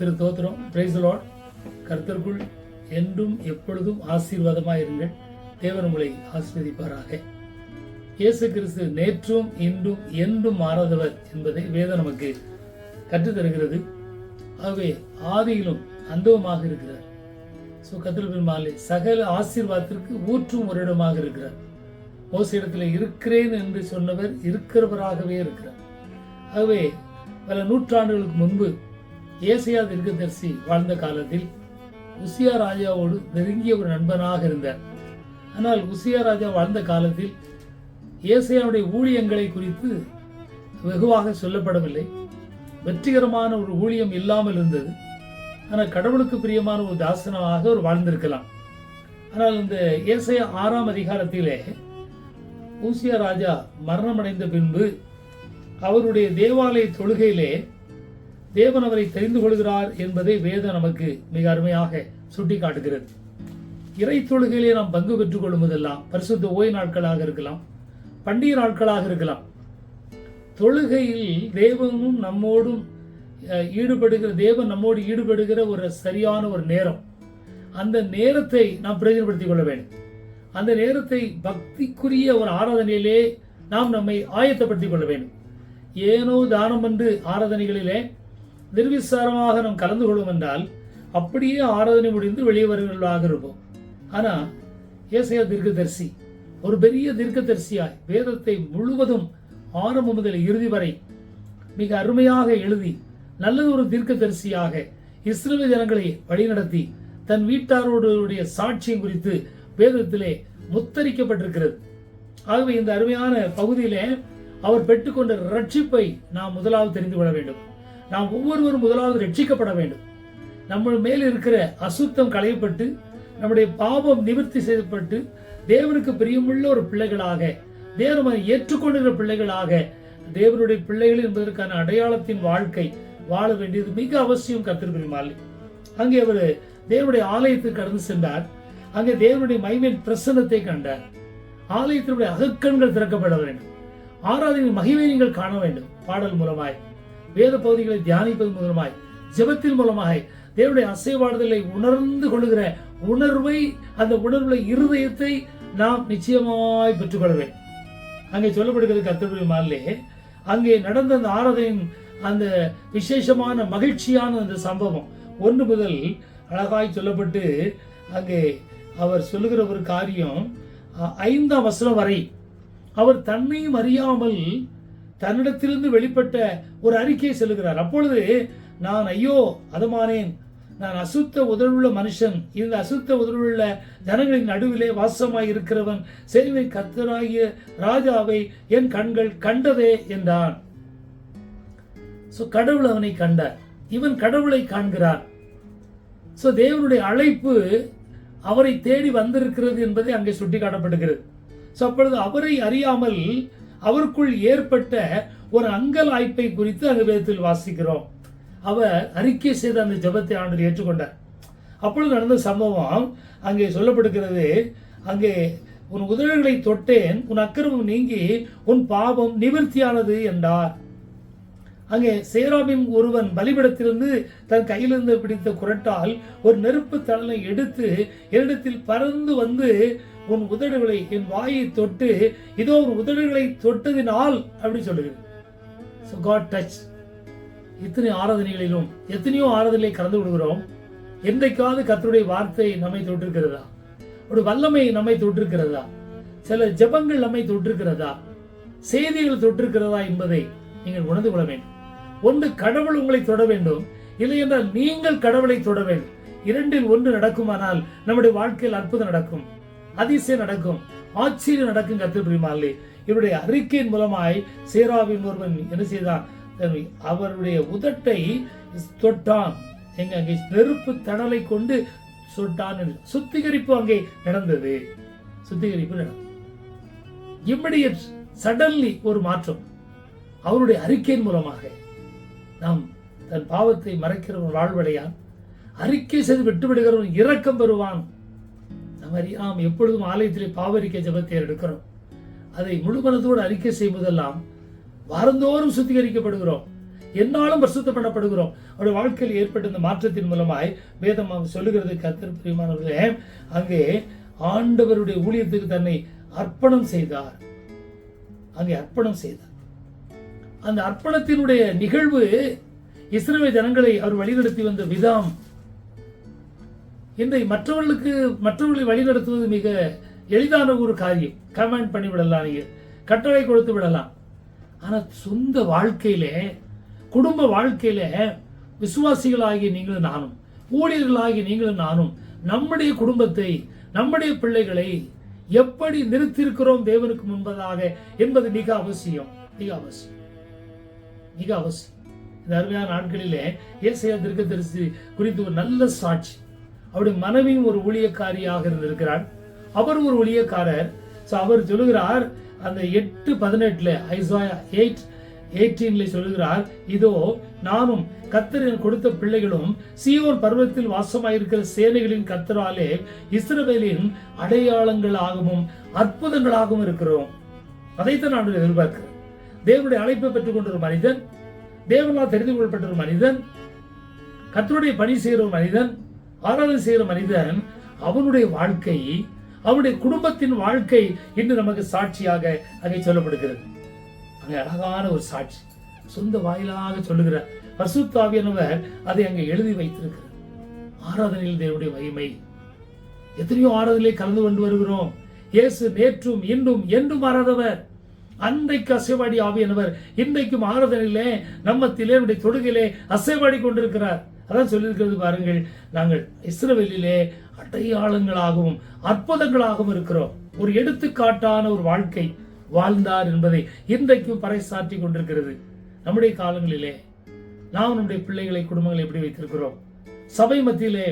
கர்த்தர் தோத்திரம் price Lord கர்த்தருக்குள் என்றும் எப்பொழுதும் ஆசீர்வாதமாக இருங்கள். தேவன் உங்களை ஆசீர்வதிப்பாராக. இயேசு கிறிஸ்து நேற்றும் இன்றும் என்றும் மாறாதவர் என்பதை வேதம் நமக்கு கற்றுத் தருகிறது. ஆகவே ஆதியிலும் அந்தவமாக இருக்கிறார். ஸோ கத்திர பெருமாளே சகல ஆசீர்வாதத்திற்கு ஊற்றும் ஒரு இடமாக இருக்கிறார். மோச இடத்துல இருக்கிறேன் என்று சொன்னவர் இருக்கிறவராகவே இருக்கிறார். ஆகவே பல நூற்றாண்டுகளுக்கு முன்பு ஏசையா தீர்க்கதரிசி வாழ்ந்த காலத்தில் உசியா ராஜாவோடு நெருங்கிய ஒரு நண்பனாக இருந்தார். ஆனால் உசியா ராஜா வாழ்ந்த காலத்தில் ஏசையாவுடைய ஊழியங்களை குறித்து வெகுவாக சொல்லப்படவில்லை. வெற்றிகரமான ஒரு ஊழியம் இல்லாமல் இருந்தது. ஆனால் கடவுளுக்கு பிரியமான ஒரு தாசனமாக அவர் வாழ்ந்திருக்கலாம். ஆனால் இந்த ஏசையா ஆறாம் அதிகாரத்திலே ஊசியா ராஜா மரணமடைந்த பின்பு அவருடைய தேவாலய தொழுகையிலே தேவன் அவரை தெரிந்து கொள்கிறார் என்பதை வேதம் நமக்கு மிக அருமையாக சுட்டி காட்டுகிறது இறை தொழுகையிலே நாம் பங்கு பெற்றுக் கொள்ளும்போதெல்லாம் பரிசுத்த ஓய் நாட்களாக இருக்கலாம் பண்டிகை நாட்களாக இருக்கலாம். தொழுகையில் தேவனும் நம்மோடும் ஈடுபடுகிற தேவன் நம்மோடு ஈடுபடுகிற ஒரு சரியான ஒரு நேரம். அந்த நேரத்தை நாம் பிரயோஜனப்படுத்திக் கொள்ள வேண்டும். அந்த நேரத்தை பக்திக்குரிய ஒரு ஆராதனையிலே நாம் நம்மை ஆயத்தப்படுத்திக் கொள்ள வேண்டும். ஏனோ தானம் என்று ஆராதனைகளிலே நிர்விசாரமாக நாம் கலந்து கொள்வோம் என்றால் அப்படியே ஆராதனை முடிந்து வெளியே வருகிறவர்களாக இருப்போம். ஆனால் ஏசையா தீர்க்கதரிசி ஒரு பெரிய தீர்க்கதரிசியாய் வேதத்தை முழுவதும் ஆரம்பம் முதல் இறுதி வரை மிக அருமையாக எழுதி நல்லது ஒரு தீர்க்கதரிசியாக இஸ்ரேல் ஜனங்களை வழிநடத்தி தன் வீட்டாரோடைய சாட்சியம் குறித்து வேதத்திலே முத்தரிக்கப்பட்டிருக்கிறது. ஆகவே இந்த அருமையான பகுதியிலே அவர் பெற்றுக்கொண்ட ரட்சிப்பை நாம் முதலாவது தெரிந்து கொள்ள வேண்டும். நாம் ஒவ்வொருவரும் முதலாவது ரட்சிக்கப்பட வேண்டும். நம்ம மேல் இருக்கிற அசுத்தம் களையப்பட்டு நம்முடைய பாவம் நிவர்த்தி செய்யப்பட்டு தேவனுக்கு பிரியமுள்ள ஒரு பிள்ளைகளாக தேவனை ஏற்றுக்கொண்டிருக்கிற பிள்ளைகளாக தேவனுடைய பிள்ளைகள் என்பதற்கான அடையாளத்தின் வாழ்க்கை வாழ வேண்டியது மிக அவசியம் கத்திருப்பிருமாள் அங்கே அவர் தேவனுடைய ஆலயத்துக்கு கடந்து சென்றார். அங்கே தேவனுடைய மைமையின் பிரசன்னத்தை கண்டார். ஆலயத்தினுடைய அகக்கண்கள் திறக்கப்பட வேண்டும். ஆராதனை மகிமை நீங்கள் காண வேண்டும். பாடல் மூலமாய். வேத பகுதிகளை தியானிப்பது மூலமாய் ஜெபத்தின் மூலமாக தேவனுடைய அசைவாடுதலை உணர்ந்து கொள்கிற உணர்வை அந்த உணர்வுல இருதயத்தை நாம் நிச்சயமாய் பெற்றுக்கொள்வேன். அங்கே சொல்லப்படுகிறது கத்தருடைய மாலே அங்கே நடந்த அந்த ஆராதனையின் அந்த விசேஷமான மகிழ்ச்சியான அந்த சம்பவம். ஒன்று முதல் அழகாய் சொல்லப்பட்டு அங்கே அவர் சொல்லுகிற ஒரு காரியம் ஐந்தாம் வசனம் வரை அவர் தன்னையும் அறியாமல் தன்னிடத்திலிருந்து வெளிப்பட்ட ஒரு அறிக்கையை செல்கிறார் அப்பொழுது நான் ஐயோ அதமானேன். நான் அசுத்த உதவுள்ள மனுஷன். இந்த அசுத்த உதவுள்ள ஜனங்களின் நடுவிலே வாசமாய் இருக்கிறவன். சேவை கத்தராகிய ராஜாவை என் கண்கள் கண்டதே என்றான். சோ கடவுள் அவனை கண்டார். இவன் கடவுளை காண்கிறான். சோ தேவனுடைய அழைப்பு அவரை தேடி வந்திருக்கிறது என்பதை அங்கே சுட்டிக்காட்டப்படுகிறது. ஸோ அப்பொழுது அவரை அறியாமல் அவருக்குள் ஏற்பட்ட ஒரு அங்கலாய்ப்பை குறித்து அங்கு வேதத்தில் வாசிக்கிறோம். அவர் அறிக்கை செய்த அந்த ஜெபத்தை ஆண்டு ஏற்றுக்கொண்டார். அப்பொழுது நடந்த சம்பவம் அங்கே சொல்லப்படுகிறது அங்கே உன் உதடுகளை தொட்டேன் உன் அக்கிரமம் நீங்கி உன் பாவம் நிவர்த்தியானது என்றார். அங்கே சேராபின் ஒருவன் பலிபிடத்திலிருந்து தன் கையிலிருந்து பிடித்த குரட்டால் ஒரு நெருப்பு தலனை எடுத்து என்னிடத்தில் பறந்து வந்து உன் உதடுகளை என் வாயை தொட்டு இதோ உன் உதடுகளை தொட்டதினால் அப்படி சொல்லுகிறது. ஸோ காட் டச் இத்தனை ஆராதனைகளிலும் எத்தனையோ ஆராதனைகளை கலந்து விடுகிறோம் என்றைக்காவது கத்தருடைய வார்த்தை நம்மை தொட்டிருக்கிறதா? ஒரு வல்லமை நம்மை தொட்டிருக்கிறதா? சில ஜெபங்கள் நம்மை தொட்டிருக்கிறதா? செய்திகள் தொட்டிருக்கிறதா என்பதை நீங்கள் உணர்ந்து கொள்ள வேண்டும். ஒன்று கடவுள் உங்களை தொட வேண்டும். இல்லை என்றால் நீங்கள் கடவுளை தொட வேண்டும். இரண்டில் ஒன்று நடக்குமானால் நம்முடைய வாழ்க்கையில் அற்புதம் நடக்கும். அதிசயம் நடக்கும் ஆச்சரியம் நடக்கும் கத்துப்பிரிமாலே இவருடைய அறிக்கையின் மூலமாய் சேராவின் ஒருவன் என்ன செய்தான்? அவருடைய உதட்டை தொட்டான். எங்க அங்கே நெருப்பு தணலை கொண்டு சுட்டான் என்று. சுத்திகரிப்பு அங்கே நடந்தது. சுத்திகரிப்பு நடந்தது. இம்மிடியட் சடன்லி ஒரு மாற்றம். அவருடைய அறிக்கையின் மூலமாக நாம் தன் பாவத்தை மறைக்கிறவன் வாழ்வடையான். அறிக்கை செய்து விட்டுவிடுகிறவன் இரக்கம் பெறுவான். அறியாம் எப்பொழுதும் ஆலயத்திலே பாவரிக்கை ஜபத்தை எடுக்கிறோம். அதை முழுமனத்தோடு அறிக்கை செய்வதெல்லாம் வாரந்தோறும் சுத்திகரிக்கப்படுகிறோம். என்னாலும் பரிசுத்தம் பண்ணப்படுகிறோம். அவருடைய வாழ்க்கையில் ஏற்பட்ட இந்த மாற்றத்தின் மூலமாய் வேதம் சொல்லுகிறது கர்த்தர் பிரியமானவர்களே அங்கே ஆண்டவருடைய ஊழியத்துக்கு தன்னை அர்ப்பணம் செய்தார். அங்கே அர்ப்பணம் செய்தார். அந்த அர்ப்பணத்தினுடைய நிகழ்வு இஸ்ரவேல் ஜனங்களை அவர் வழிநடத்தி வந்த விதம் இன்றை மற்றவர்களுக்கு மற்றவர்களை வழிநடத்துவது மிக எளிதான ஒரு காரியம். கமெண்ட் பண்ணி விடலாம் நீங்கள் கட்டளை கொடுத்து விடலாம். ஆனால் சொந்த வாழ்க்கையிலே குடும்ப வாழ்க்கையில விசுவாசிகளாகிய நீங்களும் நானும் ஊழியர்களாகிய நீங்களும் நானும் நம்முடைய குடும்பத்தை நம்முடைய பிள்ளைகளை எப்படி நிறுத்தியிருக்கிறோம் தேவனுக்கு முன்பதாக என்பது மிக அவசியம். மிக அவசியம். மிக அவசியம். இந்த அருமையான நாட்களிலே ஏசையா தீர்க்கதரிசி குறித்து ஒரு நல்ல சாட்சி. அவருடைய மனைவியும் ஒரு ஊழியக்காரியாக இருந்திருக்கிறார். அவர் ஒரு ஊழியக்காரர். ஸோ அவர் சொல்லுகிறார் அந்த எட்டு பதினெட்டுல ஐசாயா எயிட் எயிட்டீன்ல சொல்லுகிறார் இதோ நானும் கத்தரின் கொடுத்த பிள்ளைகளும் சீயோன் பர்வத்தில் வாசமாயிருக்கிற சேனைகளின் கத்தராலே இஸ்ரவேலின் அடையாளங்களாகவும் அற்புதங்களாகவும் இருக்கிறோம். அதைத்தான் நான் எதிர்பார்க்கிறேன் தேவனுடைய அழைப்பை பெற்றுக் கொண்ட ஒரு மனிதன் தேவனால் தெரிந்து கொள்ளப்பட்ட ஒரு மனிதன் கத்தருடைய பணி செய்கிற ஒரு மனிதன் ஆராதனை செய்கிற மனிதன் அவனுடைய வாழ்க்கை அவனுடைய குடும்பத்தின் வாழ்க்கை இன்று நமக்கு சாட்சியாக அங்கே சொல்லப்படுகிறது. அங்கே அழகான ஒரு சாட்சி சொந்த வாயிலாக சொல்லுகிற பரிசுத்தாவியானவர் அதை அங்கே எழுதி வைத்திருக்கிறார். ஆராதனையில் தேவனுடைய மகிமை. எத்தனையோ ஆராதனையை கலந்து கொண்டு வருகிறோம். இயேசு நேற்றும் இன்றும் என்றும் மாறாதவர் அன்றைக்கு அசைவாடி ஆவியானவர் இன்றைக்கும் ஆராதனையிலே நம்மத்திலே நம்முடைய தொடுகிலே அசைவாடி கொண்டிருக்கிறார். அதான் சொல்லியிருக்கிறது பாருங்கள் நாங்கள் இஸ்ரவேலிலே அடையாளங்களாகவும் அற்புதங்களாகவும் இருக்கிறோம். ஒரு எடுத்துக்காட்டான ஒரு வாழ்க்கை வாழ்ந்தார் என்பதை இன்றைக்கும் பறைசாற்றி கொண்டிருக்கிறது. நம்முடைய காலங்களிலே நாம் நம்முடைய பிள்ளைகளை குடும்பங்களை எப்படி வைத்திருக்கிறோம்? சபை மத்தியிலே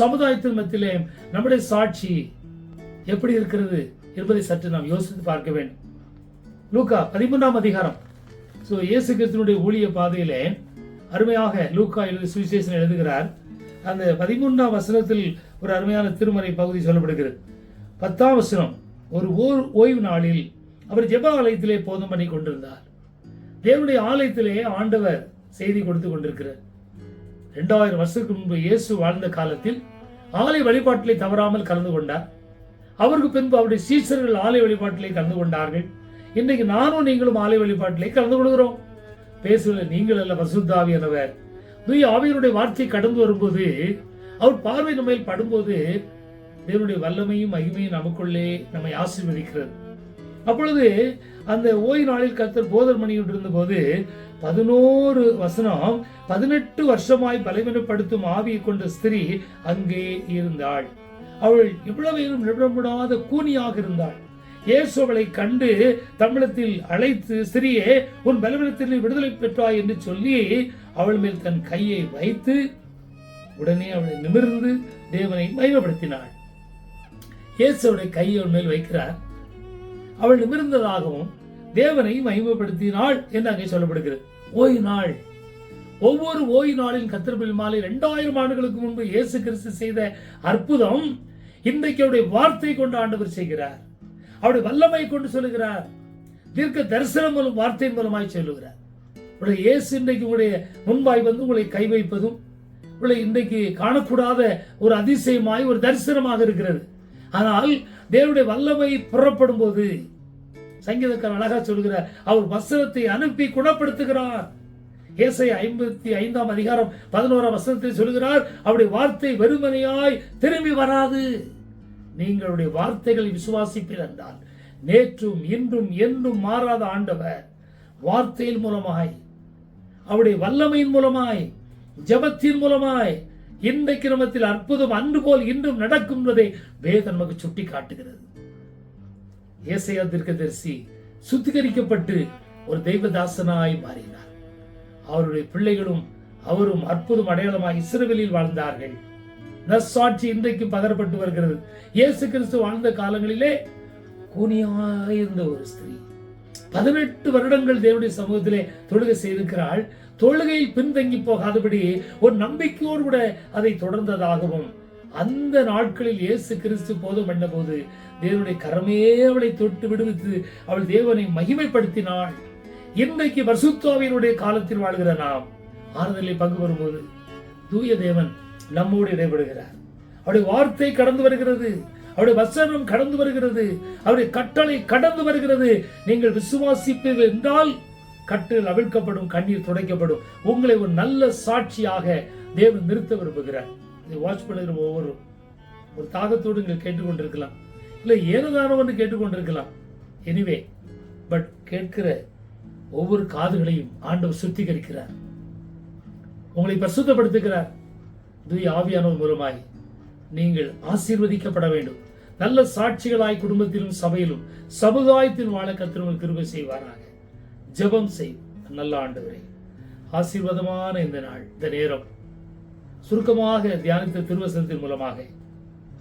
சமுதாயத்தின் மத்தியிலே நம்முடைய சாட்சி எப்படி இருக்கிறது என்பதை சற்று நாம் யோசித்து பார்க்க வேண்டும். லூக்கா பதிமூன்றாம் அதிகாரம். ஸோ இயேசு கிறிஸ்துனுடைய ஊழிய பாதையிலே அருமையாக லூக்கா எழுதி சுவிசேஷன் எழுதுகிறார். அந்த பதிமூன்றாம் வசனத்தில் ஒரு அருமையான திருமறை பகுதி சொல்லப்படுகிறது. பத்தாம் வசனம் ஒரு ஓர் ஓய்வு நாளில் அவர் ஜெப ஆலயத்திலே போதம் பண்ணி கொண்டிருந்தார். தேவனுடைய ஆலயத்திலே ஆண்டவர் செய்தி கொடுத்து கொண்டிருக்கிறார். இரண்டாயிரம் வருஷத்துக்கு முன்பு இயேசு வாழ்ந்த காலத்தில் ஆலய வழிபாட்டிலே தவறாமல் கலந்து கொண்டார். அவருக்கு பின்பு அவருடைய சீசர்கள் ஆலய வழிபாட்டிலே கலந்து கொண்டார்கள். இன்றைக்கு நானும் நீங்களும் ஆலய வழிபாட்டிலே கலந்து கொள்கிறோம். பேசுகிற நீங்கள் அல்ல பசுத்தாவியானவர் தூய ஆவியனுடைய வார்த்தை கடந்து வரும்போது அவர் பார்வை நம்ம மேல் படும்போது தேவனுடைய வல்லமையும் மகிமையும் நமக்குள்ளே நம்மை ஆசீர்வதிக்கிறது. அப்பொழுது அந்த ஓய்வு நாளில் கத்தர் போதர் மணி இருந்தபோது பதினோரு வசனம் பதினெட்டு வருஷமாய் பலவீனப்படுத்தும் ஆவியை கொண்ட ஸ்திரீ அங்கே இருந்தாள். அவள் இவ்வளவு நிபுணப்படாத கூனியாக இருந்தாள். இயேசுவளை கண்டு தமிழத்தில் அழைத்து சிறியே உன் பலவீனத்தில் விடுதலை பெற்றாய் என்று சொல்லி அவள் மேல் தன் கையை வைத்து உடனே அவளை நிமிர்ந்து தேவனை மயமப்படுத்தினாள் இயேசு கையை அவள் மேல் வைக்கிறார். அவள் நிமிர்ந்ததாகவும் தேவனை மகிமைப்படுத்தினாள் என்று அங்கே சொல்லப்படுகிறது. ஓய் நாள். ஒவ்வொரு ஓய்வு நாளின் கத்திரபில் மாலை இரண்டாயிரம் ஆண்டுகளுக்கு முன்பு இயேசு கிறிஸ்து செய்த அற்புதம் இன்றைக்கு அவருடைய வார்த்தை கொண்டு ஆண்டவர் செய்கிறார். அவருடைய வல்லமை கொண்டு சொல்லுகிறார். தீர்க்க தரிசனம் மூலம் வார்த்தையின் மூலமாய் சொல்லுகிறார். உடைய இயேசு இன்றைக்கு உங்களுடைய முன்பாய் வந்து உங்களை கை வைப்பதும் உங்களை இன்றைக்கு காணக்கூடாத ஒரு அதிசயமாய் ஒரு தரிசனமாக இருக்கிறது. ஆனால் தேவனுடைய வல்லமை புறப்படும் போது சங்கீதக்காரன் அழகா சொல்கிறார் அவர் வசனத்தை அனுப்பி குணப்படுத்துகிறார். ஏசை ஐம்பத்தி ஐந்தாம் அதிகாரம் பதினோராம் வசனத்தில் சொல்கிறார் அவருடைய வார்த்தை வெறுமனையாய் திரும்பி வராது. நீங்களுடைய வார்த்தைகளை விசுவாசிப்பீர் என்றால் நேற்றும் இன்றும் என்றும் மாறாத ஆண்டவர் வார்த்தையின் மூலமாய் அவருடைய வல்லமையின் மூலமாய் ஜபத்தின் மூலமாய் இன்றைக்கு நமத்தில் அற்புதம் அன்று போல் இன்றும் நடக்கும் என்பதை வேதம் நமக்கு சுட்டி காட்டுகிறது ஏசையா தீர்க்கதரிசி சுத்திகரிக்கப்பட்டு ஒரு தெய்வதாசனாய் மாறினார். அவருடைய பிள்ளைகளும் அவரும் அற்புதம் அடையாளமாய் இஸ்ரவேலில் வாழ்ந்தார்கள். நற்சாட்சி இன்றைக்கும் பகரப்பட்டு வருகிறது. இயேசு கிறிஸ்து வாழ்ந்த காலங்களிலே கூனியாயிருந்த ஒரு ஸ்திரீ. பதினெட்டு வருடங்கள் தேவனுடைய சமூகத்திலே தொழுகை செய்திருக்கிறாள். தொழுகையில் பின்தங்கி போகாதபடி ஒரு நம்பிக்கையோடு கூட அதை தொடர்ந்ததாகவும் அந்த நாட்களில் இயேசு கிறிஸ்து போதும் பண்ணபோது தேவனுடைய கரமே அவளை தொட்டு விடுவித்து அவள் தேவனை மகிமைப்படுத்தினாள். இன்றைக்கு பரிசுத்தாவியனுடைய காலத்தில் வாழ்கிற நாம் ஆறுதலில் பங்கு வரும்போது தூய தேவன் நம்மோடு இடைபடுகிறார். அவருடைய வார்த்தை கடந்து வருகிறது. அவருடைய வசனம் கடந்து வருகிறது. அவருடைய கட்டளை கடந்து வருகிறது. நீங்கள் விசுவாசிப்பீர்கள் என்றால் கட்டில் அவிழ்க்கப்படும் கண்ணீர் துடைக்கப்படும். உங்களை ஒரு நல்ல சாட்சியாக தேவன் நிறுத்த விரும்புகிறார். இதை வாட்ச் பண்ணுகிற ஒவ்வொரு ஒரு தாகத்தோடு நீங்கள் கேட்டுக்கொண்டிருக்கலாம். இல்லை ஏனதானோ ஒன்று கேட்டுக்கொண்டிருக்கலாம். எனிவே பட் கேட்கிற ஒவ்வொரு காதுகளையும் ஆண்டவர் சுத்திகரிக்கிறார். உங்களை பிரசுத்தப்படுத்துகிறார். தூய ஆவியானவர் மூலமாய் நீங்கள் ஆசீர்வதிக்கப்பட வேண்டும். நல்ல சாட்சிகளாய் குடும்பத்திலும் சபையிலும் சமுதாயத்தின் வாழ கத்திரவங்க கிருபை செய்வாராக. ஜெபம் செய் நல்ல ஆண்டவரே. ஆசீர்வாதமான இந்த நாள் இந்த நேரம். சுருக்கமாக தியானித்த திருவசனத்தின் மூலமாக.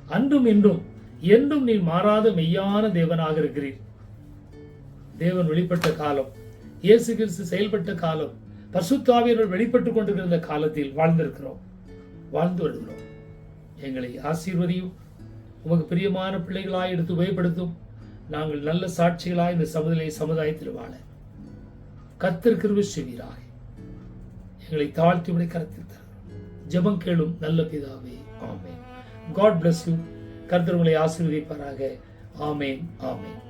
அன்றும் இன்றும் என்றும் நீ மாறாத மெய்யான தேவனாக இருக்கிறீர். தேவன் வெளிப்பட்ட காலம் இயேசு கிறிஸ்து செயல்பட்ட காலம் பசுத்தாவியர்கள் வெளிப்பட்டுக் கொண்டிருந்த காலத்தில் வாழ்ந்திருக்கிறோம். வாழ்ந்து வருகிறோம். எங்களை ஆசீர்வதியும். உமக்கு பிரியமான பிள்ளைகளாய் எடுத்து உபயோகப்படுத்தும். நாங்கள் நல்ல சாட்சிகளாய் இந்த சமுதலை சமுதாயத்தில் வாழ. கத்திருக்கிற செவீராக எங்களை தாழ்த்தி விட கருத்தில் தரும் ஜெபம் கேளும் நல்ல பிதாவே ஆமேன். காட் பிளஸ் யூ கர்த்தர் உங்களை ஆசீர்வதிப்பாராக. ஆமேன் ஆமேன்.